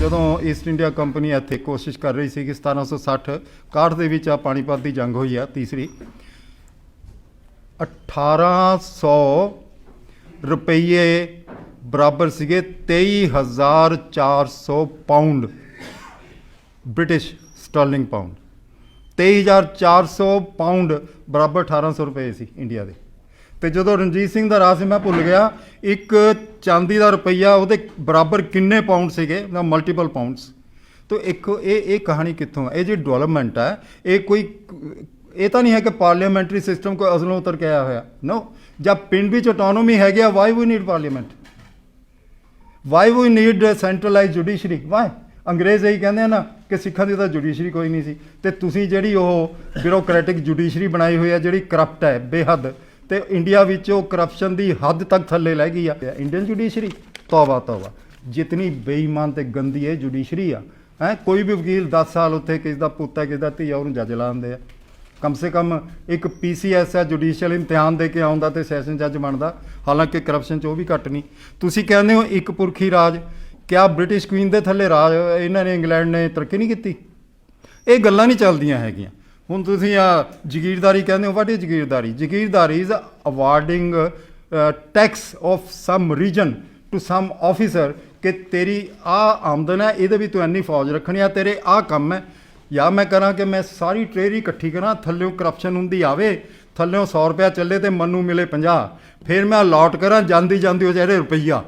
ਜਦੋਂ East India company ਇੱਥੇ ਕੋਸ਼ਿਸ਼ ਕਰ ਰਹੀ ਸੀ ਕਿ 1760 61 ਦੇ ਵਿੱਚ ਆ ਪਾਣੀਪਤ ਦੀ ਜੰਗ ਹੋਈ ਆ, ਤੀਸਰੀ। 1800 ਰੁਪਏ ਬਰਾਬਰ ਸੀਗੇ 23400 pound British sterling pound. 23400 pound ਬਰਾਬਰ 1800 ਰੁਪਏ ਸੀ ਇੰਡੀਆ ਦੇ। ਤੇ ਜਦੋਂ ਰਣਜੀਤ ਸਿੰਘ ਦਾ ਰਾਜ ਸੀ, ਮੈਂ ਭੁੱਲ ਗਿਆ। ਇੱਕ ਚਾਂਦੀ ਦਾ ਰੁਪਈਆ ਉਹਦੇ ਬਰਾਬਰ ਕਿੰਨੇ ਪਾਉਂਡ ਸੀਗੇ? ਨਾ ਮਲਟੀਪਲ ਪਾਉਂਡਸ ਤੋ ਇੱਕ ਇਹ ਇਹ ਕਹਾਣੀ ਕਿੱਥੋਂ ਹੈ ਇਹ ਜਿਹੜੀ ਡਿਵੈਲਪਮੈਂਟ ਹੈ ਇਹ ਕੋਈ ਇਹ ਤਾਂ ਨਹੀਂ ਹੈ ਕਿ ਪਾਰਲੀਮੈਂਟਰੀ ਸਿਸਟਮ ਕੋਈ ਅਸਲੋਂ ਉਤਰ ਕੇ ਆਇਆ ਹੋਇਆ। ਨੋ ਜਦ ਪਿੰਡ ਵਿੱਚ ਆਟੋਨੋਮੀ ਹੈਗੀ ਆ why we need parliament why we need centralise judiciary why ਅੰਗਰੇਜ਼ ਇਹੀ ਕਹਿੰਦੇ ਆ ਨਾ ਕਿ ਸਿੱਖਾਂ ਦੀ ਤਾਂ ਜੁਡੀਸ਼ਰੀ ਕੋਈ ਨਹੀਂ ਸੀ। ਤੇ ਤੁਸੀਂ ਜਿਹੜੀ ਉਹ ਬਿਊਰੋਕ੍ਰੈਟਿਕ ਜੁਡੀਸ਼ਰੀ ਬਣਾਈ ਹੋਈ ਹੈ ਜਿਹੜੀ ਕਰਪਟ ਹੈ ਬੇਹੱਦ ਤੇ ਇੰਡੀਆ ਵਿੱਚ ਉਹ ਕਰਪਸ਼ਨ ਦੀ ਹੱਦ ਤੱਕ ਥੱਲੇ ਲੈ ਗਈ ਆ। Indian judiciary ਤੌਬਾ ਤੌਬਾ। ਜਿਤਨੀ ਬੇਈਮਾਨ ਤੇ ਗੰਦੀ ਹੈ ਜੁਡੀਸ਼ਰੀ ਆ, ਹੈ, ਕੋਈ ਵੀ ਵਕੀਲ 10 ਸਾਲ ਉੱਥੇ ਕਿਸ ਦਾ ਪੁੱਤ ਹੈ, ਕਿਸ ਦਾ ਧੀਆ ਉਹਨੂੰ ਜੱਜ ਲਾਉਂਦੇ ਆ। ਕਮ ਸੇ ਕਮ ਇੱਕ ਪੀਸੀਐਸ ਆ ਜੁਡੀਸ਼ੀਅਲ ਇਮਤਿਹਾਨ ਦੇ ਕੇ ਆਉਂਦਾ ਤੇ ਸੈਸ਼ਨ ਜੱਜ ਬਣਦਾ। ਹਾਲਾਂਕਿ ਕਰਪਸ਼ਨ ਚ ਉਹ ਵੀ ਘੱਟ ਨਹੀਂ। ਤੁਸੀਂ ਕਹਿੰਦੇ ਹੋ ਇੱਕ ਪੁਰਖੀ ਰਾਜ, ਕਿਆ ਬ੍ਰਿਟਿਸ਼ ਕੁਈਨ ਦੇ ਥੱਲੇ ਰਾਜ, ਇਹਨਾਂ ਨੇ ਇੰਗਲੈਂਡ ਨੇ ਤਰੱਕੀ ਨਹੀਂ ਕੀਤੀ? ਇਹ ਗੱਲਾਂ ਨਹੀਂ ਚੱਲਦੀਆਂ ਹੈਗੀਆਂ। ਹੁਣ ਤੁਸੀਂ ਆ ਜ਼ਗੀਰਦਾਰੀ ਕਹਿੰਦੇ ਹੋ ਵਾਟ ਇਜ਼ ਜ਼ਗੀਰਦਾਰੀ ਜ਼ਗੀਰਦਾਰੀ is awarding tax of some region to some officer ਕਿ ਤੇਰੀ ਆ ਆਮਦਨ ਹੈ, ਇਹਦੇ ਵੀ ਤੂੰ ਇੰਨੀ ਫੌਜ ਰੱਖਣੀ ਆ, ਤੇਰੇ ਆ ਕੰਮ ਹੈ। ਜਾਂ ਮੈਂ ਕਰਾਂ ਕਿ ਮੈਂ ਸਾਰੀ ਟ੍ਰੇਰੀ ਇਕੱਠੀ ਕਰਾਂ ਥੱਲਿਓਂ ਕਰਪਸ਼ਨ ਹੁੰਦੀ ਆਵੇ ਥੱਲਿਓਂ 100 ਰੁਪਿਆ ਚੱਲੇ ਤੇ ਮੈਨੂੰ ਮਿਲੇ 50 ਫਿਰ ਮੈਂ ਅਲਾਟ ਕਰਾਂ ਜਾਂਦੀ ਜਾਂਦੀ ਉਹ ਜਿਹੜੇ ਰੁਪਈਆ।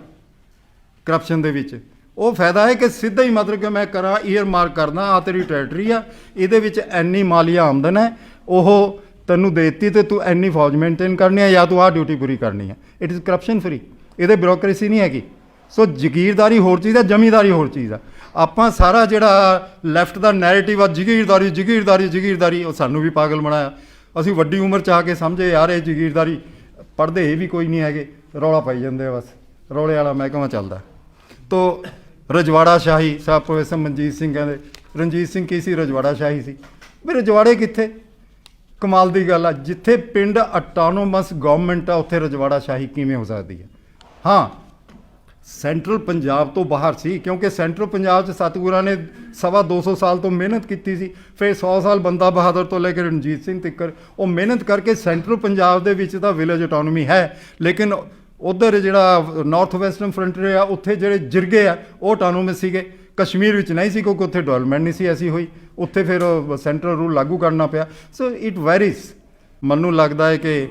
ਕਰਪਸ਼ਨ ਦੇ ਵਿੱਚ। ਉਹ ਫਾਇਦਾ ਹੈ ਕਿ ਸਿੱਧਾ ਹੀ ਮਤਲਬ ਕਿ ਮੈਂ ਕਰਾਂ ਈਅਰ ਮਾਰਕ ਕਰਦਾ ਆ ਤੇਰੀ ਟੈਰੀਟਰੀ ਆ, ਇਹਦੇ ਵਿੱਚ ਐਨੀ ਮਾਲੀਆ ਆਮਦਨ ਹੈ, ਉਹ ਤੈਨੂੰ ਦੇਤੀ ਤੇ ਤੂੰ ਐਨੀ ਫੌਜ ਮੇਨਟੇਨ ਕਰਨੀ ਹੈ ਜਾਂ ਤੂੰ ਆ ਡਿਊਟੀ ਪੂਰੀ ਕਰਨੀ ਹੈ। ਇਟ ਇਜ਼ ਕਰਪਸ਼ਨ ਫਰੀ ਇਹਦੇ ਬਿਊਰੋਕ੍ਰੇਸੀ ਨਹੀਂ ਹੈਗੀ। ਸੋ ਜ਼ਗੀਰਦਾਰੀ ਹੋਰ ਚੀਜ਼ ਹੈ, ਜ਼ਮੀਂਦਾਰੀ ਹੋਰ ਚੀਜ਼ ਆ ਆਪਾਂ ਸਾਰਾ ਜਿਹੜਾ ਲੈਫਟ ਦਾ ਨੈਰੇਟਿਵ ਆ, ਜ਼ਗੀਰਦਾਰੀ ਜ਼ਗੀਰਦਾਰੀ ਜ਼ਗੀਰਦਾਰੀ, ਉਹ ਸਾਨੂੰ ਵੀ ਪਾਗਲ ਬਣਾਇਆ। ਅਸੀਂ ਵੱਡੀ ਉਮਰ ਚ ਆ ਕੇ ਸਮਝੇ, ਯਾਰ ਇਹ ਜ਼ਗੀਰਦਾਰੀ ਪੜ੍ਹਦੇ ਇਹ ਵੀ ਕੋਈ ਨਹੀਂ ਹੈਗੇ, ਰੌਲਾ ਪਾਈ ਜਾਂਦੇ ਆ ਬਸ। ਰੌਲੇ ਵਾਲਾ ਮਹਿਕਮਾ ਚੱਲਦਾ। ਤੋ ਰਜਵਾੜਾ ਸ਼ਾਹੀ ਸਾਹਿਬ ਪ੍ਰੋਫੈਸਰ ਮਨਜੀਤ ਸਿੰਘ ਕਹਿੰਦੇ, ਰਣਜੀਤ ਸਿੰਘ ਕੀ ਸੀ? ਰਜਵਾੜਾ ਸ਼ਾਹੀ ਸੀ। ਵੀ ਰਜਵਾੜੇ ਕਿੱਥੇ? ਕਮਾਲ ਦੀ ਗੱਲ ਆ, ਜਿੱਥੇ ਪਿੰਡ ਆਟੋਨੋਮਸ ਗਵਰਨਮੈਂਟ ਆ, ਉੱਥੇ ਰਜਵਾੜਾ ਸ਼ਾਹੀ ਕਿਵੇਂ ਹੋ ਸਕਦੀ ਹੈ ਹਾਂ ਸੈਂਟਰਲ ਪੰਜਾਬ ਤੋਂ ਬਾਹਰ ਸੀ, ਕਿਉਂਕਿ ਸੈਂਟਰਲ ਪੰਜਾਬ 'ਚ ਸਤਿਗੁਰਾਂ ਨੇ ਸਵਾ 200 ਸਾਲ ਤੋਂ ਮਿਹਨਤ ਕੀਤੀ ਸੀ, ਫਿਰ 100 ਸਾਲ ਬੰਦਾ ਬਹਾਦਰ ਤੋਂ ਲੈ ਕੇ ਰਣਜੀਤ ਸਿੰਘ ਤੱਕ ਉਹ ਮਿਹਨਤ ਕਰਕੇ ਸੈਂਟਰਲ ਪੰਜਾਬ ਦੇ ਵਿੱਚ ਤਾਂ ਵਿਲੇਜ ਆਟੋਨੋਮੀ ਹੈ, ਲੇਕਿਨ ਉਧਰ ਜਿਹੜਾ ਨਾਰਥ ਵੈਸਟਰਨ ਫਰੰਟੀਅਰ ਆ, ਉੱਥੇ ਜਿਹੜੇ ਜਿਰਗੇ ਆ, ਉਹ ਆਟੋਨੋਮਸ ਸੀਗੇ। ਕਸ਼ਮੀਰ ਵਿੱਚ ਨਹੀਂ ਸੀ ਕਿਉਂਕਿ ਉੱਥੇ ਡਿਵੈਲਪਮੈਂਟ ਨਹੀਂ ਸੀ ਐਸੀ ਹੋਈ। ਉੱਥੇ ਫਿਰ ਸੈਂਟਰਲ ਰੂਲ ਲਾਗੂ ਕਰਨਾ ਪਿਆ। ਸੋ ਇਟ ਵੈਰੀਜ਼ ਮੈਨੂੰ ਲੱਗਦਾ ਹੈ ਕਿ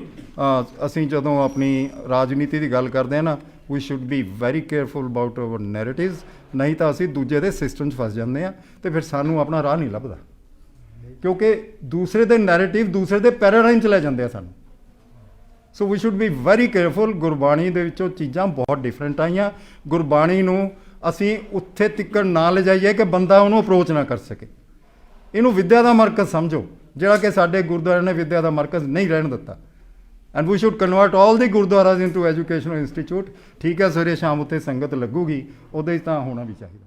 ਅਸੀਂ ਜਦੋਂ ਆਪਣੀ ਰਾਜਨੀਤੀ ਦੀ ਗੱਲ ਕਰਦੇ ਹਾਂ ਨਾ we should be very careful about our narratives ਨਹੀਂ ਤਾਂ ਅਸੀਂ ਦੂਜੇ ਦੇ ਸਿਸਟਮ 'ਚ ਫਸ ਜਾਂਦੇ ਆ ਤੇ ਫਿਰ ਸਾਨੂੰ ਆਪਣਾ ਰਾਹ ਨਹੀਂ ਲੱਭਦਾ। ਕਿਉਂਕਿ ਦੂਸਰੇ ਦੇ ਨੈਰੇਟਿਵ ਦੂਸਰੇ ਦੇ ਪੈਰਾਡਾਈਮ 'ਚ ਲੈ ਜਾਂਦੇ ਆ ਸਾਨੂੰ। So we should be very careful Gurbani ਦੇ ਵਿੱਚੋਂ ਚੀਜ਼ਾਂ ਬਹੁਤ ਡਿਫਰੈਂਟ ਆਈਆਂ। ਗੁਰਬਾਣੀ ਨੂੰ ਅਸੀਂ ਉੱਥੇ ਤਿੱਕੜ ਨਾ ਲਿਜਾਈਏ ਕਿ ਬੰਦਾ ਉਹਨੂੰ ਅਪਰੋਚ ਨਾ ਕਰ ਸਕੇ। ਇਹਨੂੰ ਵਿਦਿਆ ਦਾ ਮਰਕਜ਼ ਸਮਝੋ। ਜਿਹੜਾ ਕਿ ਸਾਡੇ ਗੁਰਦੁਆਰੇ ਨੇ ਵਿਦਿਆ ਦਾ ਮਰਕਜ਼ ਨਹੀਂ ਰਹਿਣ ਦਿੱਤਾ। And we should convert all the gurdwaras into educational institute ਠੀਕ ਹੈ, ਸਵੇਰੇ ਸ਼ਾਮ ਉੱਤੇ ਸੰਗਤ ਲੱਗੂਗੀ। ਉਹਦੇ 'ਚ ਤਾਂ ਹੋਣਾ ਵੀ ਚਾਹੀਦਾ।